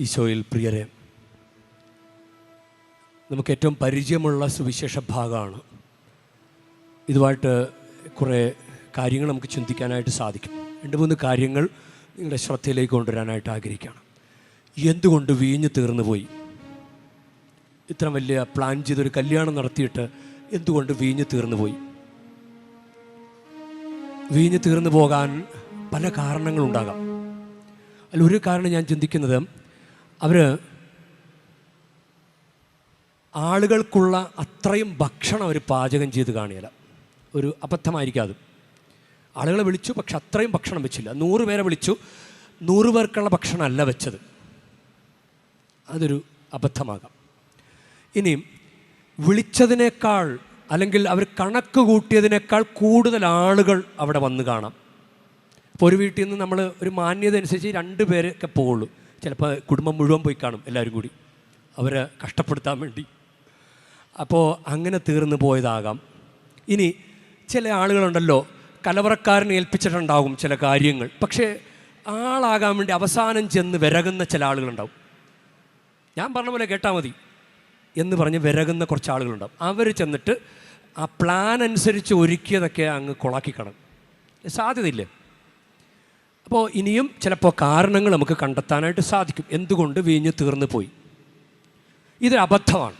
ഈശോയിൽ പ്രിയരെ നമുക്ക് ഏറ്റവും പരിചയമുള്ള സുവിശേഷ ഭാഗമാണ്. ഇതുമായിട്ട് കുറേ കാര്യങ്ങൾ നമുക്ക് ചിന്തിക്കാനായിട്ട് സാധിക്കും. രണ്ട് മൂന്ന് കാര്യങ്ങൾ നിങ്ങളുടെ ശ്രദ്ധയിലേക്ക് കൊണ്ടുവരാനായിട്ട് ആഗ്രഹിക്കുകയാണ്. എന്തുകൊണ്ട് വീഞ്ഞു തീർന്നു പോയി? ഇത്ര വലിയ പ്ലാൻ ചെയ്തൊരു കല്യാണം നടത്തിയിട്ട് എന്തുകൊണ്ട് വീഞ്ഞു തീർന്നു പോയി? വീഞ്ഞു തീർന്നു പോകാൻ പല കാരണങ്ങളുണ്ടാകാം അതിൽ ഒരു കാരണം ഞാൻ ചിന്തിക്കുന്നത് അവർ ആളുകൾക്കുള്ള അത്രയും ഭക്ഷണം അവർ പാചകം ചെയ്ത് കാണിയില്ല. ഒരു അബദ്ധമായിരിക്കും അത്. ആളുകളെ വിളിച്ചു പക്ഷെ അത്രയും ഭക്ഷണം വെച്ചില്ല. നൂറ് പേരെ വിളിച്ചു നൂറ് പേർക്കുള്ള ഭക്ഷണമല്ല വെച്ചത്. അതൊരു അബദ്ധമാകാം. ഇനിയും വിളിച്ചതിനേക്കാൾ അല്ലെങ്കിൽ അവർ കണക്ക് കൂട്ടിയതിനേക്കാൾ കൂടുതൽ ആളുകൾ അവിടെ വന്ന് കാണാം. അപ്പോൾ ഒരു വീട്ടിൽ നിന്ന് നമ്മൾ ഒരു മാന്യത അനുസരിച്ച് രണ്ട് പേരൊക്കെ പോവുള്ളൂ. ചിലപ്പോൾ കുടുംബം മുഴുവൻ പോയി കാണും എല്ലാവരും കൂടി. അവരെ കഷ്ടപ്പെടുത്താൻ വേണ്ടി. അപ്പോൾ അങ്ങനെ തീർന്നു പോയതാകാം. ഇനി ചില ആളുകളുണ്ടല്ലോ കലവറക്കാരനെ ഏൽപ്പിച്ചിട്ടുണ്ടാകും ചില കാര്യങ്ങൾ. പക്ഷേ ആളാകാൻ വേണ്ടി അവസാനം ചെന്ന് വിരകുന്ന ചില ആളുകളുണ്ടാവും. ഞാൻ പറഞ്ഞ പോലെ കേട്ടാൽ മതി. എന്ന് പറഞ്ഞ് വിരകുന്ന കുറച്ച് ആളുകളുണ്ടാവും. അവർ ചെന്നിട്ട് ആ പ്ലാൻ അനുസരിച്ച് ഒരുക്കിയതൊക്കെ അങ്ങ് കൊളാക്കി കാണും സാധ്യതയില്ലേ? അപ്പോൾ ഇനിയും ചിലപ്പോൾ കാരണങ്ങൾ നമുക്ക് കണ്ടെത്താനായിട്ട് സാധിക്കും. എന്തുകൊണ്ട് വീഞ്ഞ് തീർന്നു പോയി? ഇത് അബദ്ധമാണ്.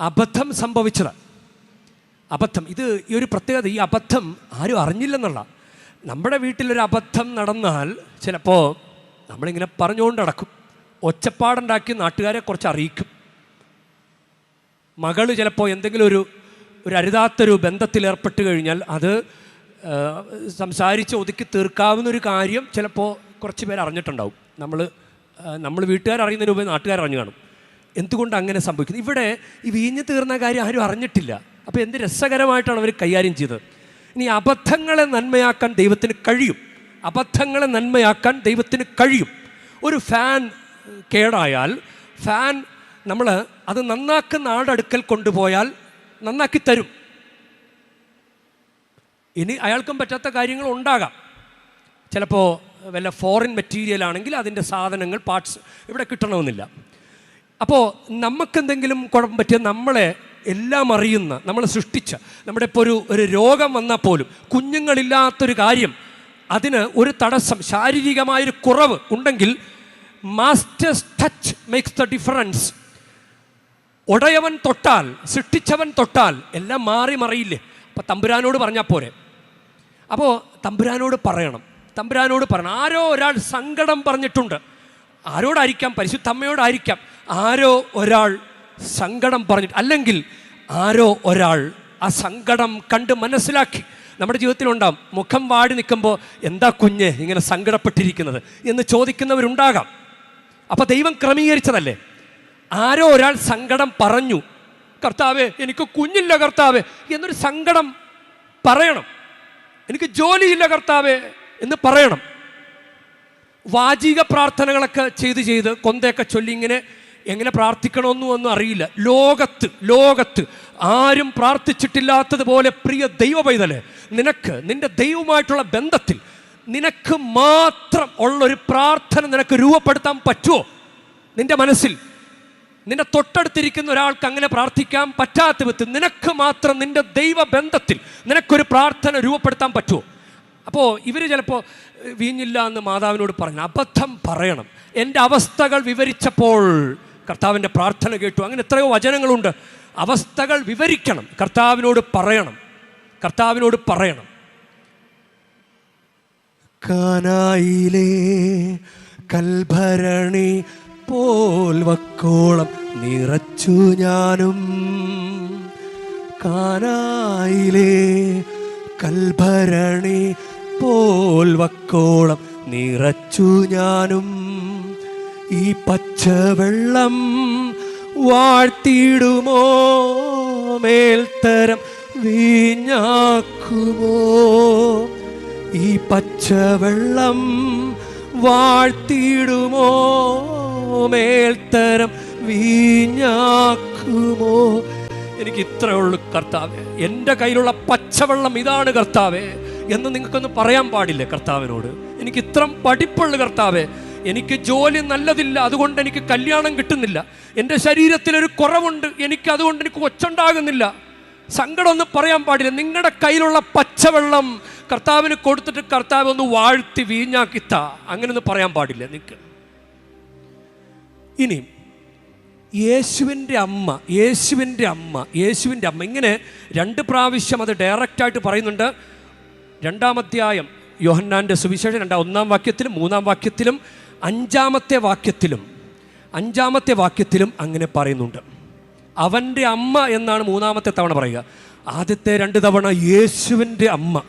അബദ്ധം സംഭവിച്ചത്. അബദ്ധം. ഇത് ഈ ഒരു പ്രത്യേകത ഈ അബദ്ധം ആരും അറിഞ്ഞില്ലെന്നുള്ള. നമ്മുടെ വീട്ടിലൊരു അബദ്ധം നടന്നാൽ ചിലപ്പോൾ നമ്മളിങ്ങനെ പറഞ്ഞുകൊണ്ട് നടക്കും ഒച്ചപ്പാടുണ്ടാക്കി നാട്ടുകാരെ കുറച്ച് അറിയിക്കും. മകൾ ചിലപ്പോൾ എന്തെങ്കിലും ഒരു ഒരു അരുതാത്തൊരു ബന്ധത്തിൽ ഏർപ്പെട്ട് കഴിഞ്ഞാൽ അത് സംസാരിച്ച് ഒതുക്കി തീർക്കാവുന്ന ഒരു കാര്യം ചിലപ്പോൾ കുറച്ച് പേർ അറിഞ്ഞിട്ടുണ്ടാവും. നമ്മൾ നമ്മൾ വീട്ടുകാർ അറിയുന്നതിന് മുമ്പ് നാട്ടുകാർ അറിഞ്ഞു കാണും. എന്തുകൊണ്ട് അങ്ങനെ സംഭവിക്കുന്നത് ഇവിടെ ഈ വീഞ്ഞ് തീർന്ന കാര്യം ആരും അറിഞ്ഞിട്ടില്ല. അപ്പോൾ എന്ത് രസകരമായിട്ടാണ് അവർ കൈകാര്യം ചെയ്തത്? ഇനി അബദ്ധങ്ങളെ നന്മയാക്കാൻ ദൈവത്തിന് കഴിയും. അബദ്ധങ്ങളെ നന്മയാക്കാൻ ദൈവത്തിന് കഴിയും. ഒരു ഫാൻ കേടായാൽ ഫാൻ നമ്മൾ അത് നന്നാക്കുന്ന ആളുടെ അടുക്കൽ കൊണ്ടുപോയാൽ നന്നാക്കി തരും. ഇനി അയാൾക്കും പറ്റാത്ത കാര്യങ്ങൾ ഉണ്ടാകാം. ചിലപ്പോൾ വല്ല ഫോറിൻ മെറ്റീരിയൽ ആണെങ്കിൽ അതിന്റെ സാധനങ്ങൾ പാർട്സ് ഇവിടെ കിട്ടണമെന്നില്ല. അപ്പോൾ നമുക്കെന്തെങ്കിലും കുഴപ്പം പറ്റിയ നമ്മളെ എല്ലാം അറിയുന്ന നമ്മളെ സൃഷ്ടിച്ച നമ്മുടെ ഇപ്പോൾ ഒരു ഒരു രോഗം വന്നാൽ പോലും കുഞ്ഞുങ്ങളില്ലാത്തൊരു കാര്യം അതിന് ഒരു തടസ്സം ശാരീരികമായൊരു കുറവ് ഉണ്ടെങ്കിൽ master's touch makes the difference ഉടയവൻ തൊട്ടാൽ സൃഷ്ടിച്ചവൻ തൊട്ടാൽ എല്ലാം മാറി മറിയില്ലേ? അപ്പം തമ്പുരാനോട് പറഞ്ഞാൽ പോരെ. അപ്പോൾ തമ്പുരാനോട് പറയണം. തമ്പുരാനോട് പറയണം. ആരോ ഒരാൾ സങ്കടം പറഞ്ഞിട്ടുണ്ട്. ആരോടായിരിക്കാം? പരിശുദ്ധ അമ്മയോടായിരിക്കാം ആരോ ഒരാൾ സങ്കടം പറഞ്ഞിട്ട് അല്ലെങ്കിൽ ആരോ ഒരാൾ ആ സങ്കടം കണ്ട് മനസ്സിലാക്കി നമ്മുടെ ജീവിതത്തിലുണ്ടാകും മുഖം വാടി നിൽക്കുമ്പോൾ എന്താ കുഞ്ഞ് ഇങ്ങനെ സങ്കടപ്പെട്ടിരിക്കുന്നത് എന്ന് ചോദിക്കുന്നവരുണ്ടാകാം. അപ്പോൾ ദൈവം ക്രമീകരിച്ചതല്ലേ? ആരോ ഒരാൾ സങ്കടം പറഞ്ഞു കർത്താവേ എനിക്ക് കുഞ്ഞില്ല കർത്താവേ എന്നൊരു സങ്കടം പറയണം. എനിക്ക് ജോലിയില്ല കർത്താവേ എന്ന് പറയണം. വാചിക പ്രാർത്ഥനകളൊക്കെ ചെയ്ത് ചെയ്ത് കൊന്തയൊക്കെ ചൊല്ലി ഇങ്ങനെ എങ്ങനെ പ്രാർത്ഥിക്കണമെന്നും ഒന്നും അറിയില്ല. ലോകത്ത് ലോകത്ത് ആരും പ്രാർത്ഥിച്ചിട്ടില്ലാത്തതുപോലെ പ്രിയ ദൈവ പൈതലെ നിനക്ക് നിന്റെ ദൈവമായിട്ടുള്ള ബന്ധത്തിൽ നിനക്ക് മാത്രം ഉള്ളൊരു പ്രാർത്ഥന നിനക്ക് രൂപപ്പെടുത്താൻ പറ്റുമോ? നിന്റെ മനസ്സിൽ നിന്റെ തൊട്ടടുത്തിരിക്കുന്ന ഒരാൾക്ക് അങ്ങനെ പ്രാർത്ഥിക്കാൻ പറ്റാത്ത വിധത്തിൽ നിനക്ക് മാത്രം നിന്റെ ദൈവ ബന്ധത്തിൽ നിനക്കൊരു പ്രാർത്ഥന രൂപപ്പെടുത്താൻ പറ്റുമോ? അപ്പോൾ ഇവർ ചിലപ്പോൾ വീഞ്ഞില്ല എന്ന് മാതാവിനോട് പറഞ്ഞു അബദ്ധം പറയണം. എന്റെ അവസ്ഥകൾ വിവരിച്ചപ്പോൾ കർത്താവിന്റെ പ്രാർത്ഥന കേട്ടു. അങ്ങനെ എത്രയോ വചനങ്ങളുണ്ട്. അവസ്ഥകൾ വിവരിക്കണം. കർത്താവിനോട് പറയണം. കർത്താവിനോട് പറയണം. കാനായിലേ കൽഭരണി പോൽ വക്കോളം നിറച്ചു ഞാനും. കാനായിലേ കൽഭരണി പോൽ വക്കോളം നിറച്ചു ഞാനും. ഈ പച്ചവെള്ളം വാഴ്ത്തിയിടുമോ? മേൽത്തരം വീഞ്ഞാക്കുമോ? ഈ പച്ചവെള്ളം വാഴ്ത്തിയിടുമോ? മേൽത്തരം വീഞ്ഞാക്കുമോ? എനിക്ക് ഇത്രയേ ഉള്ളൂ കർത്താവേ. എന്റെ കയ്യിലുള്ള പച്ചവെള്ളം ഇതാണ് കർത്താവേ എന്ന് നിങ്ങൾക്കൊന്ന് പറയാൻ പാടില്ലേ കർത്താവിനോട്. എനിക്ക് ഇത്രം പഠിപ്പുള്ളു കർത്താവേ. എനിക്ക് ജോലി നല്ലതില്ല അതുകൊണ്ട് എനിക്ക് കല്യാണം കിട്ടുന്നില്ല. എന്റെ ശരീരത്തിലൊരു കുറവുണ്ട് എനിക്ക് അതുകൊണ്ട് എനിക്ക് ഒച്ചുണ്ടാകുന്നില്ല. സങ്കടമൊന്നും പറയാൻ പാടില്ല. നിങ്ങളുടെ കയ്യിലുള്ള പച്ചവെള്ളം കർത്താവിന് കൊടുത്തിട്ട് കർത്താവ് ഒന്ന് വാഴ്ത്തി വീഞ്ഞാക്കിത്ത. അങ്ങനെയൊന്നും പറയാൻ പാടില്ല നിങ്ങൾക്ക് ഇനി യേശുവിന്റെ അമ്മ യേശുവിന്റെ അമ്മ യേശുവിന്റെ അമ്മ. ഇങ്ങനെ രണ്ട് പ്രാവശ്യം അത് ഡയറക്റ്റായിട്ട് പറയുന്നുണ്ട്. രണ്ടാമധ്യായം യോഹന്നാന്റെ സുവിശേഷം രണ്ടാം ഒന്നാം വാക്യത്തിലും മൂന്നാം വാക്യത്തിലും അഞ്ചാമത്തെ വാക്യത്തിലും അഞ്ചാമത്തെ വാക്യത്തിലും അങ്ങനെ പറയുന്നുണ്ട്. അവന്റെ അമ്മ എന്നാണ് മൂന്നാമത്തെ തവണ പറയുക. ആദ്യത്തെ രണ്ട് തവണ യേശുവിന്റെ അമ്മ.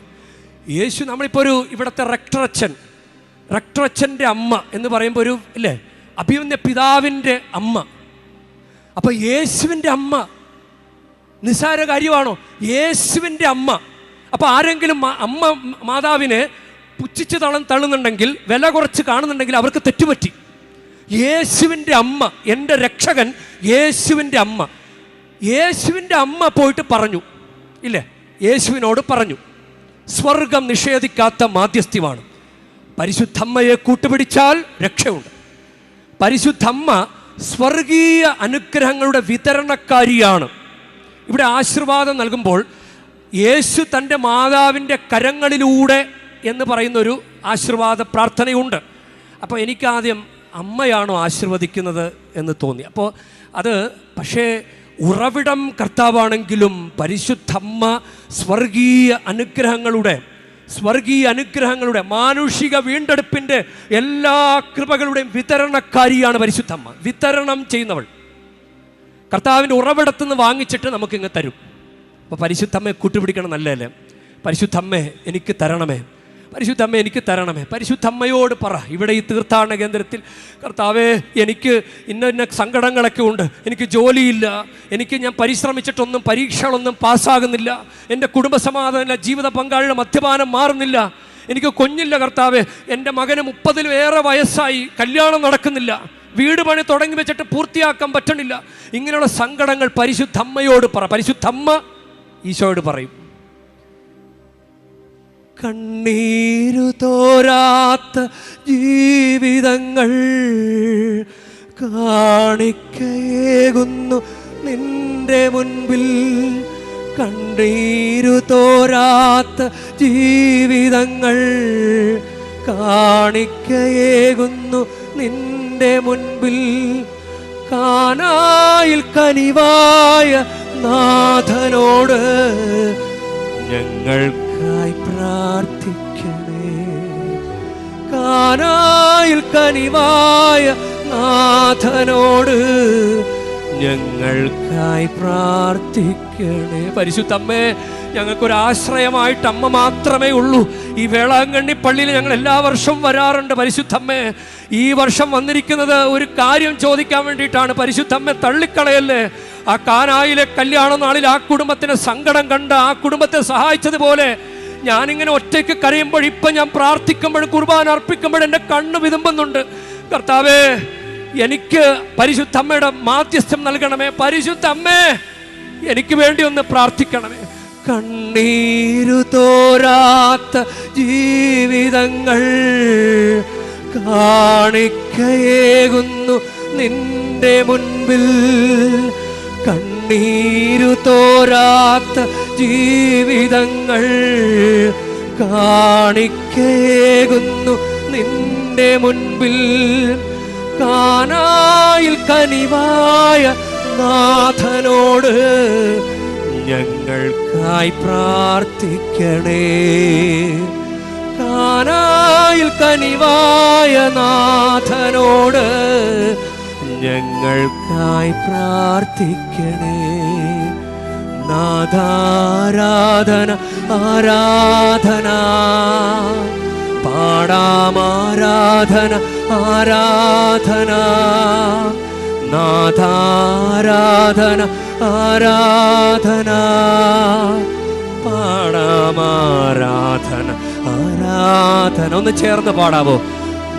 യേശു നമ്മളിപ്പോൾ ഒരു ഇവിടുത്തെ റക്ടറച്ചൻ റക്ടറച്ചന്റെ അമ്മ എന്ന് പറയുമ്പോൾ ഒരു ഇല്ലേ? അഭിമന്യ പിതാവിന്റെ അമ്മ. അപ്പോൾ യേശുവിന്റെ അമ്മ നിസ്സാര കാര്യമാണോ? യേശുവിന്റെ അമ്മ. അപ്പോൾ ആരെങ്കിലും അമ്മ മാതാവിനെ പുച്ഛിച്ച് തളം തള്ളുന്നുണ്ടെങ്കിൽ വില കുറച്ച് കാണുന്നുണ്ടെങ്കിൽ അവർക്ക് തെറ്റുപറ്റി. യേശുവിന്റെ അമ്മ എന്റെ രക്ഷകൻ യേശുവിന്റെ അമ്മ. യേശുവിന്റെ അമ്മ പോയിട്ട് പറഞ്ഞു. ഇല്ലേ? യേശുവിനോട് പറഞ്ഞു. സ്വർഗം നിഷേധിക്കാത്ത മാധ്യസ്ഥ്യമാണ് പരിശുദ്ധമ്മയെ കൂട്ടുപിടിച്ചാൽ രക്ഷയുണ്ട്. പരിശുദ്ധമ്മ സ്വർഗീയ അനുഗ്രഹങ്ങളുടെ വിതരണക്കാരിയാണ്. ഇവിടെ ആശീർവാദം നൽകുമ്പോൾ യേശു തന്റെ മാതാവിന്റെ കരങ്ങളിലൂടെ എന്ന് പറയുന്നൊരു ആശീർവാദ പ്രാർത്ഥനയുണ്ട്. അപ്പോൾ എനിക്കാദ്യം അമ്മയാണോ ആശീർവദിക്കുന്നത് എന്ന് തോന്നി. അപ്പോൾ അത് പക്ഷേ ഉറവിടം കർത്താവാണെങ്കിലും പരിശുദ്ധമ്മ സ്വർഗീയ അനുഗ്രഹങ്ങളുടെ സ്വർഗീയ അനുഗ്രഹങ്ങളുടെ മാനുഷിക വീണ്ടെടുപ്പിന്റെ എല്ലാ കൃപകളുടെയും വിതരണക്കാരിയാണ് പരിശുദ്ധമ്മ. വിതരണം ചെയ്യുന്നവൾ. കർത്താവിന്റെ ഉറവിടത്തു നിന്ന് വാങ്ങിച്ചിട്ട് നമുക്കിങ്ങ് തരും. അപ്പോൾ പരിശുദ്ധമ്മയെ കൂട്ടുപിടിക്കണം നല്ലതല്ലേ? പരിശുദ്ധമ്മേ എനിക്ക് തരണമേ. പരിശുദ്ധമ്മ എനിക്ക് തരണമേ. പരിശുദ്ധമ്മയോട് പറ. ഇവിടെ ഈ തീർത്ഥാടന കേന്ദ്രത്തിൽ കർത്താവേ എനിക്ക് ഇന്ന ഇന്ന സങ്കടങ്ങളൊക്കെ ഉണ്ട്. എനിക്ക് ജോലിയില്ല. എനിക്ക് ഞാൻ പരിശ്രമിച്ചിട്ടൊന്നും പരീക്ഷകളൊന്നും പാസ്സാകുന്നില്ല. എന്റെ കുടുംബസമാധാനമില്ല. ജീവിത പങ്കാളിയുടെ മദ്യപാനം മാറുന്നില്ല. എനിക്ക് കൊഞ്ഞില്ല കർത്താവേ. എന്റെ മകന് മുപ്പതിലേറെ വയസ്സായി. കല്യാണം നടക്കുന്നില്ല. വീട് പണി തുടങ്ങി വെച്ചിട്ട് പൂർത്തിയാക്കാൻ പറ്റണില്ല. ഇങ്ങനെയുള്ള സങ്കടങ്ങൾ പരിശുദ്ധമ്മയോട് പറ. പരിശുദ്ധമ്മ ഈശോയോട് പറയും. കണ്ണീരു തോരാത്ത ജീവിതങ്ങൾ കാണിക്കയേകുന്നു നിന്റെ മുൻപിൽ. കണ്ണീരു തോരാത്ത ജീവിതങ്ങൾ കാണിക്കയേകുന്നു നിന്റെ മുൻപിൽ. കാനായിൽ കനിവായ നാഥനോട് ഞങ്ങൾക്കായി പ്രാർത്ഥിക്കണേ കാനായിൽ കനിവായ നാഥനോട് ഞങ്ങൾക്കായി പ്രാർത്ഥിക്കണേ. പരിശുദ്ധമ്മേ ഞങ്ങൾക്കൊരു ആശ്രയമായിട്ട് അമ്മ മാത്രമേ ഉള്ളൂ. ഈ വേളാങ്കണ്ണി പള്ളിയിൽ ഞങ്ങൾ എല്ലാ വർഷവും വരാറുണ്ട് പരിശുദ്ധമ്മേ. ഈ വർഷം വന്നിരിക്കുന്നത് ഒരു കാര്യം ചോദിക്കാൻ വേണ്ടിയിട്ടാണ്. പരിശുദ്ധമ്മ തള്ളിക്കളയല്ലേ? ആ കാനായിലെ കല്യാണ നാളിൽ ആ കുടുംബത്തിന് സങ്കടം കണ്ട് ആ കുടുംബത്തെ സഹായിച്ചതുപോലെ ഞാനിങ്ങനെ ഒറ്റയ്ക്ക് കരയുമ്പോൾ ഇപ്പം ഞാൻ പ്രാർത്ഥിക്കുമ്പോഴും കുർബാന അർപ്പിക്കുമ്പോഴും എന്റെ കണ്ണ് വിതുമ്പുന്നുണ്ട്. കർത്താവേ എനിക്ക് പരിശുദ്ധമ്മയുടെ മാധ്യസ്ഥം നൽകണമേ. പരിശുദ്ധമ്മേ എനിക്ക് വേണ്ടി ഒന്ന് പ്രാർത്ഥിക്കണമേ. കണ്ണീരു തോരാത്ത ജീവിതങ്ങൾ കാണിക്കയേകുന്നു നിന്റെ മുൻപിൽ. കണ്ണീരു തോരാത്ത ജീവിതങ്ങൾ കാണിക്കേകുന്നു നിന്റെ മുൻപിൽ. കാനായിൽ കനിവായ നാഥനോട് ഞങ്ങൾക്കായി പ്രാർത്ഥിക്കണേ. കാനായിൽ കനിവായ നാഥനോട് ഞങ്ങൾക്കായി പ്രാർത്ഥിക്കണേ. നാഥാരാധന ആരാധന പാടാമാരാധന ആരാധന നാഥാരാധന ആരാധന പാടാമാരാധന ആരാധന. ഒന്ന് ചേർന്ന് പാടാവോ?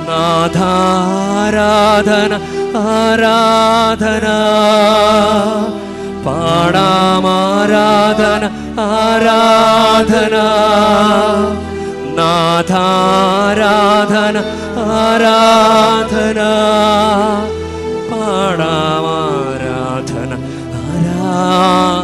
നാഥാരാധന ആരാധന. പാടാമാരാധന ആരാധന. നാഥാരാധന ആരാധന. പാടാം ആരാധന ആരാധന.